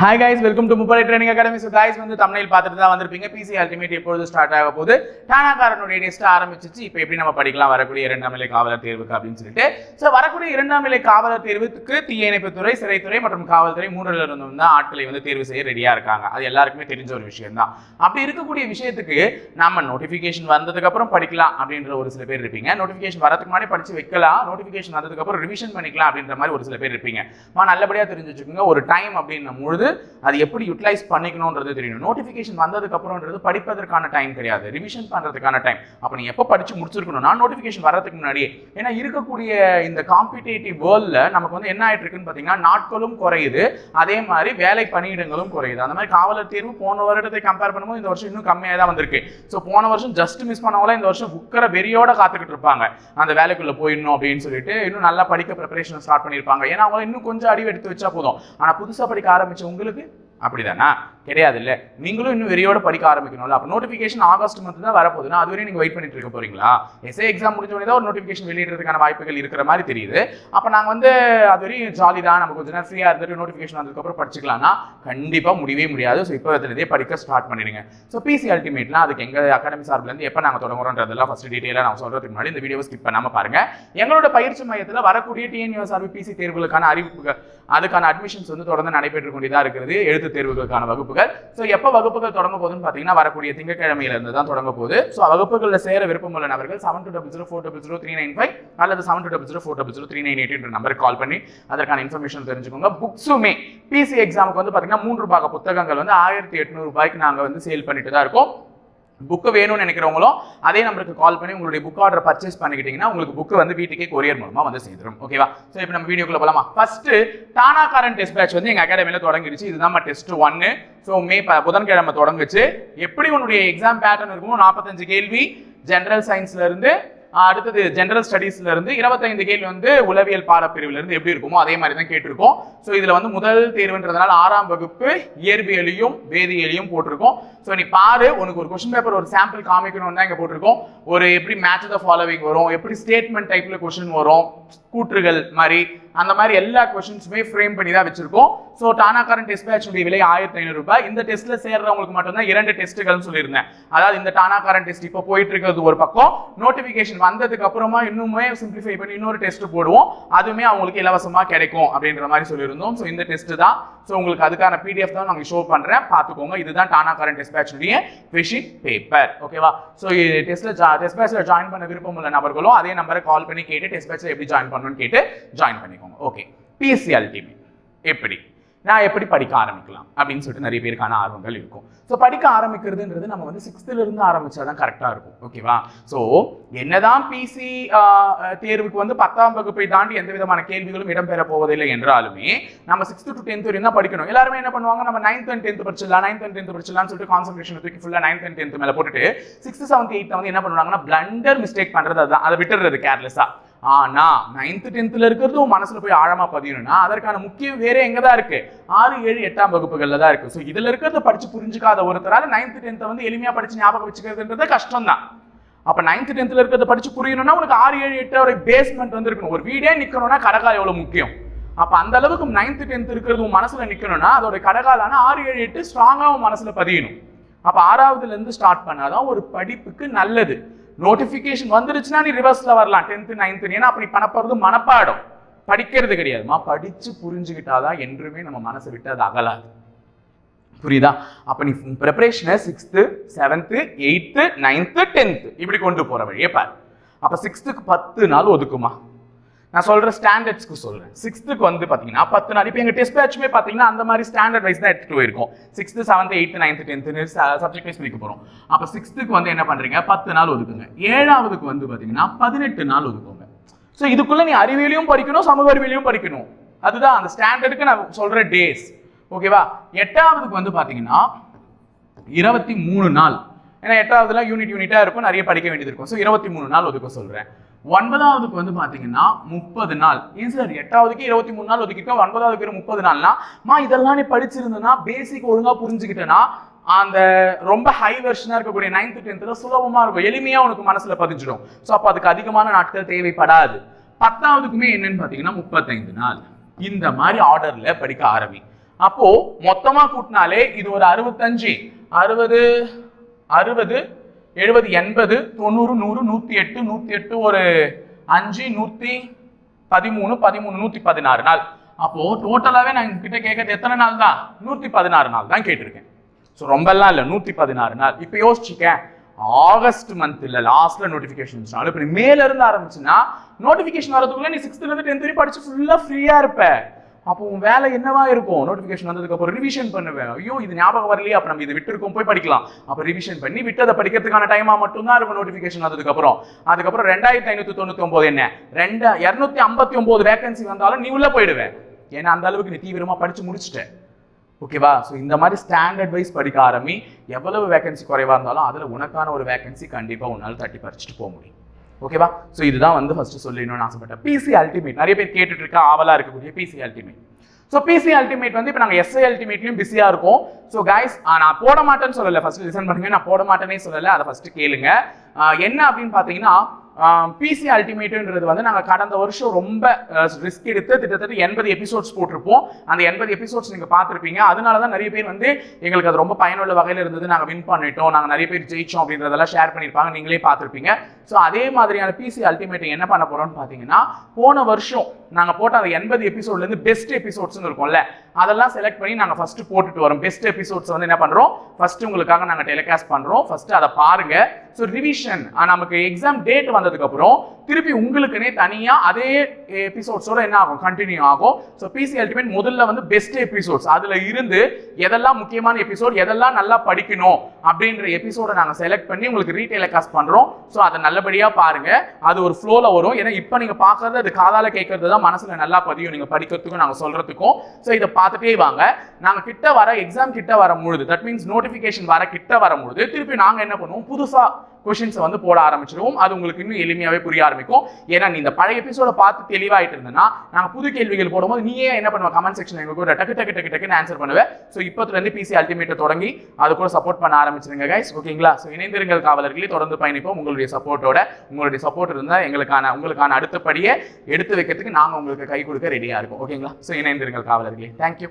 Hi guys welcome to Muppadai training academy so guys வந்து தமிழில் பார்த்துட்டு தான் வந்திருப்பீங்க. பிசி அல்டிமேட் எப்பொழுது ஸ்டார்ட் ஆக போகுது? டானாக்காரனுடைய டெஸ்ட் ஆரம்பிச்சிச்சு. இப்போ எப்படி நம்ம படிக்கலாம்? வரக்கூடிய இரண்டாம் நிலை காவலர் தேர்வுக்கு அப்படின்னு சொல்லிட்டு. ஸோ வரக்கூடிய இரண்டாம் நிலை காவலர் தேர்வுக்கு தீயணைப்புத்துறை சிறைத்துறை மற்றும் காவல்துறை மூன்றில் இருந்து வந்து ஆட்களை வந்து தேர்வு செய்ய ரெடியாக இருக்காங்க. அது எல்லாருக்குமே தெரிஞ்ச ஒரு விஷயம் தான். அப்படி இருக்கக்கூடிய விஷயத்துக்கு நம்ம நோட்டிஃபிகேஷன் வந்ததுக்கப்புறம் படிக்கலாம் அப்படின்ற ஒரு சில பேர் இருப்பீங்க. நோட்டிஃபிகேஷன் வரதுக்கு முன்னாடி படிச்சு வைக்கலாம். நோட்டிஃபிகேஷன் வந்ததுக்கப்புறம் ரிவிஷன் பண்ணிக்கலாம் அப்படின்ற மாதிரி ஒரு சில பேர் இருப்பீங்க. மா நல்லபடியாக தெரிஞ்சு வச்சுக்கோங்க. ஒரு டைம் அப்படின்னும் பொழுது அது எப்படி யூட்டிலைஸ் பண்ணிக்கணுன்றது தெரியணும். நோட்டிஃபிகேஷன் வந்ததுக்கு அப்புறம்ன்றது படிப்பதற்கான டைம் கிடையாது. ரிவிஷன் பண்ணுறதுக்கான டைம் அப்போ நீ எப்போ படிச்சு முடிச்சிருக்கணும்னா நோட்டிஃபிகேஷன் வரதுக்கு முன்னாடியே. ஏன்னா இருக்கக்கூடிய இந்த காம்படிட்டிவ் வேர்ல்டில் நமக்கு வந்து என்ன ஆயிட்டு இருக்குன்னு பார்த்தீங்கன்னா நாட்களும் குறையுது. அதே மாதிரி வேலை பணியிடங்களும் குறையுது. அந்த மாதிரி காவலர் தேர்வு போன வருடத்தை கம்பேர் பண்ணும்போது இந்த வருஷம் இன்னும் கம்மியாக தான் வந்திருக்கு. ஸோ போன வருஷம் ஜஸ்ட் மிஸ் பண்ணவங்கள இந்த வருஷம் புக்கர வெறியோட காத்துக்கிட்டு இருப்பாங்க. அந்த வேலைக்குள்ள போயிடணும் அப்படின்னு சொல்லிட்டு இன்னும் நல்லா படிக்க ப்ரிப்பரேஷன் ஸ்டார்ட் பண்ணியிருப்பாங்க. ஏன்னா அவங்க இன்னும் கொஞ்சம் அடி எடுத்து வச்சா போதும். ஆனால் புதுசாக படிக்க ஆரம்பிச்சவங்க உங்களுக்கு அப்படிதானா? கிடையாது இல்லை நீங்களும் இன்னும் வெறியோட படிக்க ஆரம்பிக்கணும்ல. அப்போ நோட்டிஃபிகேஷன் ஆகஸ்ட் மந்த் தான் வரப்போகுதுன்னா அது வரையும் வெயிட் பண்ணிட்டு இருக்க போறீங்களா? எஸ்ஏ எக்ஸாம் முடிஞ்ச உடனே தான் ஒரு நோட்டிஃபிகேஷன் வெளியிடுறதுக்கான வாய்ப்புகள் இருக்கிற மாதிரி தெரியுது. அப்போ நாங்கள் வந்து அது வரையும் ஜாலி தான். நம்ம கொஞ்ச நேரம் ஃப்ரீயா இருந்துட்டு நோட்டிஃபிகேஷன் வந்ததுக்கப்புறம் படிச்சுக்கலாம்னா கண்டிப்பாக முடியவே முடியாது. ஸோ இப்போ இருந்தே படிக்க ஸ்டார்ட் பண்ணிடுங்க. ஸோ பிசி அல்டிமேட்லாம் அதுக்கு எங்கள் அகாடமி சார்பிலேருந்து எப்போ நாங்கள் தொடங்குறோன்றதெல்லாம் ஃபஸ்ட்டு டீட்டெயிலாக நான் சொல்கிறதுக்கு முன்னாடி இந்த வீடியோ ஸ்கிப் பண்ணாமல் பாருங்கள் எங்களோட பயிற்சி மையத்தில் வரக்கூடிய டிஎன்யூஎஸ்ஆர்பி பிசி தேர்வுகளுக்கான அறிவிப்புகள் அதுக்கான அட்மிஷன்ஸ் வந்து தொடர்ந்து நடைபெற்று கொண்டுதான் இருக்கிறது எழுத்து தேர்வுகளுக்கான வகுப்புகள். ஸோ எப்போ வகுப்புகள் தொடங்க போகுதுன்னு பார்த்தீங்கன்னா வரக்கூடிய திங்கட்கிழமையில இருந்து தான் தொடங்க போகுது. ஸோ வகுப்புகளில் சேர விருப்பமுள்ள நபர்கள் seven two double zero four double zero three nine five அல்லது seven two double zero four double zero three nine eight என்ற நம்பருக்கு கால் பண்ணி அதற்கான இன்ஃபர்மேஷன் தெரிஞ்சுக்கோங்க. புக்ஸுமே பிசி எக்ஸாமுக்கு வந்து பார்த்தீங்கன்னா மூன்று பாக புத்தகங்கள் வந்து ஆயிரத்தி எட்நூறு ரூபாய்க்கு நாங்கள் வந்து சேல் பண்ணிட்டு தான் இருக்கோம். புக்கு வேணும்னு நினைக்கிறவங்களும் அதே நம்பருக்கு கால் பண்ணி உங்களுடைய புக் ஆர்டர் பர்ச்சேஸ் பண்ணிக்கிட்டீங்கன்னா உங்களுக்கு புக்கு வந்து வீட்டுக்கே கொரியர் மூலமாக வந்து சேர்ந்துடும் ஓகேவா ஸோ இப்போ நம்ம வீடியோக்குள்ள போலாமா? ஃபர்ஸ்ட் டானா காரன் டெஸ்ட் பேட்ச் வந்து எங்கள் அகாடமியில் தொடங்கிடுச்சு இதுதான் டெஸ்ட் ஒன்னு ஸோ மே ப- புதன்கிழமை தொடங்குச்சு. எப்படி உன்னுடைய எக்ஸாம் பேட்டர்ன் இருக்குமோ நாற்பத்தஞ்சு கேள்வி ஜென்ரல் சயின்ஸ்ல இருந்து அடுத்தது ஜென்ரல் ஸ்டடீஸ்ல இருந்து இருபத்தைந்து கேள்வி வந்து உளவியல் பாடப்பிரிவுல இருந்து எப்படி இருக்குமோ அதே மாதிரி தான் கேட்டிருக்கோம். ஸோ இதுல வந்து முதல் தேர்வுன்றதுனால ஆறாம் வகுப்பு இயற்பியலையும் வேதியியலையும் போட்டிருக்கோம். ஸோ நீ பாரு உனக்கு ஒரு கொஸ்டின் பேப்பர் ஒரு சாம்பிள் காமிக்கணும்னு தான் இங்க போட்டிருக்கோம். ஒரு எப்படி மேட்ச் த ஃபாலோவிங் வரும் எப்படி ஸ்டேட்மெண்ட் டைப்ல கொஸ்டின் வரும் கூற்றுகள் மாதிரி அந்த மாதிரி எல்லா கொஷின்ஸுமே ஃப்ரேம் பண்ணி தான் வச்சிருக்கோம். ஸோ டானாக்காரன் டெஸ்ட் பேட்சுடைய விலை ஆயிரத்தி ஐநூறு ரூபாய். இந்த டெஸ்ட்ல சேர்றவங்களுக்கு மட்டும்தான் இரண்டு டெஸ்ட்டுகள்னு சொல்லியிருந்தேன். அதாவது இந்த டானா கரண்ட் டெஸ்ட் இப்போ போயிட்டு இருக்கிறது ஒரு பக்கம். நோட்டிஃபிகேஷன் வந்ததுக்கு அப்புறமா இன்னுமே சிம்பிளிஃபை பண்ணி இன்னொரு டெஸ்ட் போடுவோம். அதுவுமே அவங்களுக்கு இலவசமாக கிடைக்கும் அப்படின்ற மாதிரி சொல்லியிருந்தோம். ஸோ இந்த டெஸ்ட் தான். ஸோ உங்களுக்கு அதுக்கான பிடிஎஃப் தான் நாங்கள் ஷோ பண்ணுறேன் பார்த்துக்கோங்க. இதுதான் டானா டெஸ்ட் பேட்சுடைய விஷிங் பேப்பர் ஓகேவா ஸோ டெஸ்ட்ல டெஸ்ட் பேட்சில் ஜாயின் பண்ண விருப்பம் உள்ள நபர்களும் அதே நம்பரை கால் பண்ணி கேட்டு டெஸ்ட் பேட்ச்ல எப்படி ஜாயின் பண்ணணும்னு கேட்டு ஜாயின் பண்ணிக்கோங்க. ஓகே பிஎஸ்சி அல்டிமேட் எப்படி? நான் எப்படி படிக்க ஆரம்பிக்கலாம்? அப்படின்னு சொல்லிட்டு நிறைய பேருக்கான ஆர்வங்கள் இருக்கும். ஸோ படிக்க ஆரம்பிக்கிறதுன்றது நம்ம வந்து சிக்ஸ்த்துல இருந்து தான் கரெக்டாக இருக்கும். ஓகேவா ஸோ என்னதான் பிசி தேர்வுக்கு வந்து பத்தாம் வகுப்பை தாண்டி எந்த விதமான கேள்விகளும் இடம்பெற போவதில்லை என்றாலுமே நம்ம சிக்ஸ்த்து டு டென்த் வரையும் தான் படிக்கணும். எல்லாருமே என்ன பண்ணுவாங்க? நம்ம நைன்த் அண்ட் டென்த் படிச்சிடலாம் நைன்த் அண்ட் டென்த் படிச்சிடலாம்னு சொல்லிட்டு கான்சன்ட்ரேஷன் தூக்கி ஃபுல்லாக நைன்த் அண்ட் டென்த் மேலே போட்டுட்டு சிக்ஸ்த் செவன்த் எயித் வந்து என்ன பண்ணுவாங்கன்னா பிளண்டர் மிஸ்டேக் பண்றது அதுதான். அதை விட்டுறது கேர்லெஸ்ஸா ஆனா நைன்த் டென்த்ல இருக்கிறது உன் மனசுல போய் ஆழமா பதியணும்னா அதற்கான முக்கியம் வேற எங்கே தான் இருக்கு? ஆறு ஏழு எட்டாம் வகுப்புகள்ல தான் இருக்கு. ஸோ இதுல இருக்கிறத படிச்சு புரிஞ்சுக்காத ஒருத்தரால நைன்த் டென்த்தை வந்து எளிமையா படிச்சு ஞாபகம் வச்சுக்கிறதுன்றது கஷ்டம் தான் அப்ப நைன்த் டென்த்ல இருக்கிறத படிச்சு புரியணும்னா உனக்கு ஆறு ஏழு எட்டு ஒரு பேஸ்மெண்ட் வந்து இருக்கணும். ஒரு வீடே நிக்கணும்னா கடகா எவ்வளவு முக்கியம்? அப்ப அந்த அளவுக்கு நைன்த் டென்த் இருக்கிறது உன் மனசுல நிக்கணும்னா அதோட கடகாலான ஆறு ஏழு எட்டு ஸ்ட்ராங்காக உன் மனசுல பதியணும். அப்ப ஆறாவதுல இருந்து ஸ்டார்ட் பண்ணாதான் ஒரு படிப்புக்கு நல்லது. நோட்டிபிகேஷன் வந்துருச்சுன்னா நீ ரிவர்ஸ்ல வரலாம். டென்த்து நைன்த் ஏன்னா அப்படி பண்ண மனப்பாடும் மனப்பாடம். படிக்கிறது கிடையாதுமா படிச்சு புரிஞ்சுக்கிட்டாதான் என்றுமே நம்ம மனசை விட்டு அது அகலாது. புரியுதா? அப்ப நீ ப்ரிப்பரேஷனை sixth seventh eighth ninth tenth இப்படி கொண்டு போற வழியே பாரு. அப்ப சிக்ஸ்த்துக்கு பத்து நாள் ஒதுக்குமா? நான் சொல்கிற ஸ்டாண்டர்ட்ஸ்க்கு சொல்கிறேன் சிக்ஸ்த்துக்கு வந்து பார்த்தீங்கன்னா பத்து நாள். இப்போ எங்கள் டெஸ்ட் பேட்சுமே பார்த்தீங்கன்னா அந்த மாதிரி ஸ்டாண்டர்ட் வைஸ் தான் எடுத்துகிட்டு போயிருக்கோம். சிக்ஸ்த்து செவன்த் எயித்து நைன்த் டென்த்துன்னு சப்ஜெக்ட் வைஸ் பிரிக்க போகிறோம் அப்போ சிக்ஸ்த்துக்கு வந்து என்ன பண்ணுறீங்க பத்து நாள் ஒதுக்குங்க. ஏழாவதுக்கு வந்து பார்த்தீங்கன்னா பதினெட்டு நாள் ஒதுக்குங்க. ஸோ இதுக்குள்ளே நீ அறிவியலையும் படிக்கணும் சமூக அறிவியலையும் படிக்கணும். அதுதான் அந்த ஸ்டாண்டர்டுக்கு நான் சொல்கிற டேஸ் ஓகேவா எட்டாவதுக்கு வந்து பார்த்தீங்கன்னா இருபத்தி மூணு நாள். ஏன்னா எட்டாவதுலாம் யூனிட் யூனிட்டாக இருக்கும். நிறைய படிக்க வேண்டியது இருக்கும். ஸோ இருபத்தி மூணு நாள் ஒதுக்க சொல்கிறேன் ஒன்பதாவதுக்கு வந்து பார்த்தீங்கன்னா முப்பது நாள். ஏன் சார் எட்டாவதுக்கு இருபத்தி மூணு நாள் ஒதுக்கிட்டோம். ஒன்பதாவதுக்கு முப்பது நாள்னா மா இதெல்லாம் நீ படிச்சிருந்தனா பேசிக் ஒழுங்காக புரிஞ்சுக்கிட்டேன்னா அந்த ரொம்ப ஹை வெர்ஷனாக இருக்கக்கூடிய நைன்த் டென்த்தில் சுலபமாக இருக்கும். எளிமையாக உனக்கு மனசில் பதிஞ்சிடும். ஸோ அப்போ அதுக்கு அதிகமான நாட்கள் தேவைப்படாது. பத்தாவதுக்குமே என்னன்னு பார்த்தீங்கன்னா முப்பத்தைந்து நாள். இந்த மாதிரி ஆர்டரில் படிக்க ஆரம்பி. அப்போ மொத்தமாக கூட்டினாலே இது ஒரு அறுபத்தஞ்சு. அறுபது அறுபது எழுபது எண்பது தொண்ணூறு நூறு நூற்றி எட்டு நூற்றி எட்டு ஒரு அஞ்சு நூற்றி பதிமூணு பதிமூணு நூற்றி பதினாறு நாள். அப்போது டோட்டலாகவே நான் கிட்ட கேட்கறது எத்தனை நாள் தான்? நூற்றி பதினாறு நாள் தான் கேட்டிருக்கேன். ஸோ ரொம்பலாம் இல்லை நூற்றி பதினாறு நாள். இப்போ யோசிச்சுக்கேன். ஆகஸ்ட் மந்த் இல்ல லாஸ்ட்ல நோட்டிஃபிகேஷன் இப்போ நீ மேல இருந்து ஆரம்பிச்சுன்னா நோட்டிஃபிகேஷன் வரதுக்குள்ள நீ சிக்ஸ்த்ல இருந்து டென்த் வரையும் படிச்சு ஃபுல்லா ஃப்ரீயா இருப்ப. அப்போ உன் வேலை என்னவா இருக்கும்? நோட்டிஃபிகேஷன் வந்ததுக்கு அப்புறம் ரிவிஷன் பண்ணுவேன். ஐயோ இது ஞாபகம் வரலையே. அப்ப நம்ம இது விட்டுருக்கோம் போய் படிக்கலாம். அப்ப ரிவிஷன் பண்ணி விட்டதை படிக்கிறதுக்கான டைமா மட்டும்தான் இருக்கும் நோட்டிஃபிகேஷன் வந்ததுக்கு அப்புறம். அதுக்கப்புறம் ரெண்டாயிரத்தி ஐநூத்தி தொண்ணூத்தி ஒன்பது என்ன? ரெண்டு இரநூத்தி ஐம்பத்தி ஒன்பது வேகன்சி வந்தாலும் நீ உள்ள போயிடுவேன். ஏன்னா அந்த அளவுக்கு நீ தீவிரமா படிச்சு முடிச்சிட்ட. ஓகேவா ஸோ இந்த மாதிரி ஸ்டாண்டர்ட் வைஸ் படிக்க ஆரம்பி எவ்வளவு வேகன்சி குறைவா இருந்தாலும் அதுல உனக்கான ஒரு வேகன்சி கண்டிப்பா உன்னால தட்டி பறிச்சுட்டு போக முடியும். ஓகேவா ஸோ இதுதான் வந்து ஃபர்ஸ்ட் சொல்லணும்னு ஆசைப்பட்டேன். பிசி அல்டிமேட் நிறைய பேர் கேட்டுட்டு இருக்க ஆவலா இருக்கக்கூடிய PC ultimate so PC ultimate வந்து இப்போ நாங்கள் எஸ்ஐ அல்டிமேட்லையும் பிஸியாக இருக்கும். ஸோ கைஸ் நான் போட மாட்டேன்னு சொல்லலை. ஃபஸ்ட்டு லிசன் பண்ணுங்க. நான் போட மாட்டேனே சொல்லலை. அதை ஃபர்ஸ்ட் கேளுங்க. என்ன அப்படின்னு பார்த்தீங்கன்னா பிசி அல்டிமேட்டுன்றது வந்து நாங்கள் கடந்த வருஷம் ரொம்ப ரிஸ்க் எடுத்து கிட்டத்தட்ட எண்பது எபிசோட்ஸ் போட்டிருப்போம். அந்த எண்பது எபிசோட்ஸ் நீங்கள் பார்த்துருப்பீங்க. அதனால தான் நிறைய பேர் வந்து எங்களுக்கு அது ரொம்ப பயனுள்ள வகையில் இருந்தது. நாங்கள் வின் பண்ணிட்டோம். நாங்கள் நிறைய பேர் ஜெயிச்சோம் அப்படின்றதெல்லாம் ஷேர் பண்ணியிருப்பாங்க. நீங்களே பார்த்துருப்பீங்க. ஸோ அதே மாதிரியான பிசி அல்டிமேட் என்ன பண்ண போகிறோம்னு பார்த்தீங்கன்னா போன வருஷம் நாங்கள் போட்ட அந்த எண்பது எபிசோட்லேருந்து பெஸ்ட் எபிசோட்ஸ்னு இருக்கும்ல அதெல்லாம் செலக்ட் பண்ணி நாங்கள் ஃபர்ஸ்ட் போட்டுட்டு வரோம். பெஸ்ட் எபிசோட்ஸ் வந்து என்ன பண்ணுறோம் ஃபர்ஸ்ட் உங்களுக்காக நாங்கள் டெலிகாஸ்ட் பண்ணுறோம் ஃபர்ஸ்ட் அதை பாருங்க. ஸோ ரிவிஷன் நமக்கு எக்ஸாம் டேட் வந்ததுக்கப்புறம் திருப்பி உங்களுக்குனே தனியா அதே எபிசோட்ஸோட என்ன ஆகும்? கண்டினியூ ஆகும். ஸோ பிசி அல்டிமேட் முதல்ல வந்து பெஸ்ட் எபிசோட்ஸ் அதுல இருந்து எதெல்லாம் முக்கியமான எபிசோட் எதெல்லாம் நல்லா படிக்கணும் அப்படின்ற எபிசோட நாங்க செலக்ட் பண்ணி உங்களுக்கு ரீடெலிகாஸ்ட் பண்றோம். ஸோ அதை நல்லபடியா பாருங்க. அது ஒரு ஃப்ளோல வரும். ஏன்னா இப்போ நீங்க பாக்குறது அது காதால கேட்கறது தான் மனசுல நல்லா பதியும். நீங்க படிக்கிறதுக்கும் நாங்க சொல்றதுக்கும். ஸோ இதை பார்த்துட்டே வாங்க. நாங்க கிட்ட வர எக்ஸாம் கிட்ட வர பொழுது தட் மீன்ஸ் நோட்டிபிகேஷன் வர கிட்ட வரும் பொழுது திருப்பி நாங்க என்ன பண்ணுவோம்? புதுசா கொஷின்ஸை வந்து போட ஆரம்பிச்சிருவோம். அது உங்களுக்கு இன்னும் எளிமையாகவே புரிய ஆரம்பிக்கும். ஏன்னா நீ இந்த பழைய எபிசோட பார்த்து தெளிவாயிட்டு இருந்தேன்னா நாங்கள் புது கேள்விகள் போடும்போது நீயே என்ன பண்ணுவ? கமெண்ட் செக்ஷன் எங்க கூட டக்கு டக்கு டக்கு டக்குன்னு ஆன்சர் பண்ணுவேன் ஸோ இப்போத்துலேருந்து பிசி அல்டிமேட்டை தொடங்கி அது கூட சப்போர்ட் பண்ண ஆரம்பிச்சிருங்க கைஸ் ஓகேங்களா ஸோ இணைந்திருங்கள் காவலர்களே. தொடர்ந்து பயணிப்போம். உங்களுடைய சப்போர்ட்டோட உங்களுடைய சப்போர்ட் இருந்தால் எங்களுக்கான உங்களுக்கான அடுத்த படியை எடுத்து வைக்கிறதுக்கு நாங்கள் உங்களுக்கு கை கொடுக்க ரெடியாக இருக்கோம். ஓகேங்களா ஸோ இணைந்திருங்கள் காவலர்களே. தேங்க்யூ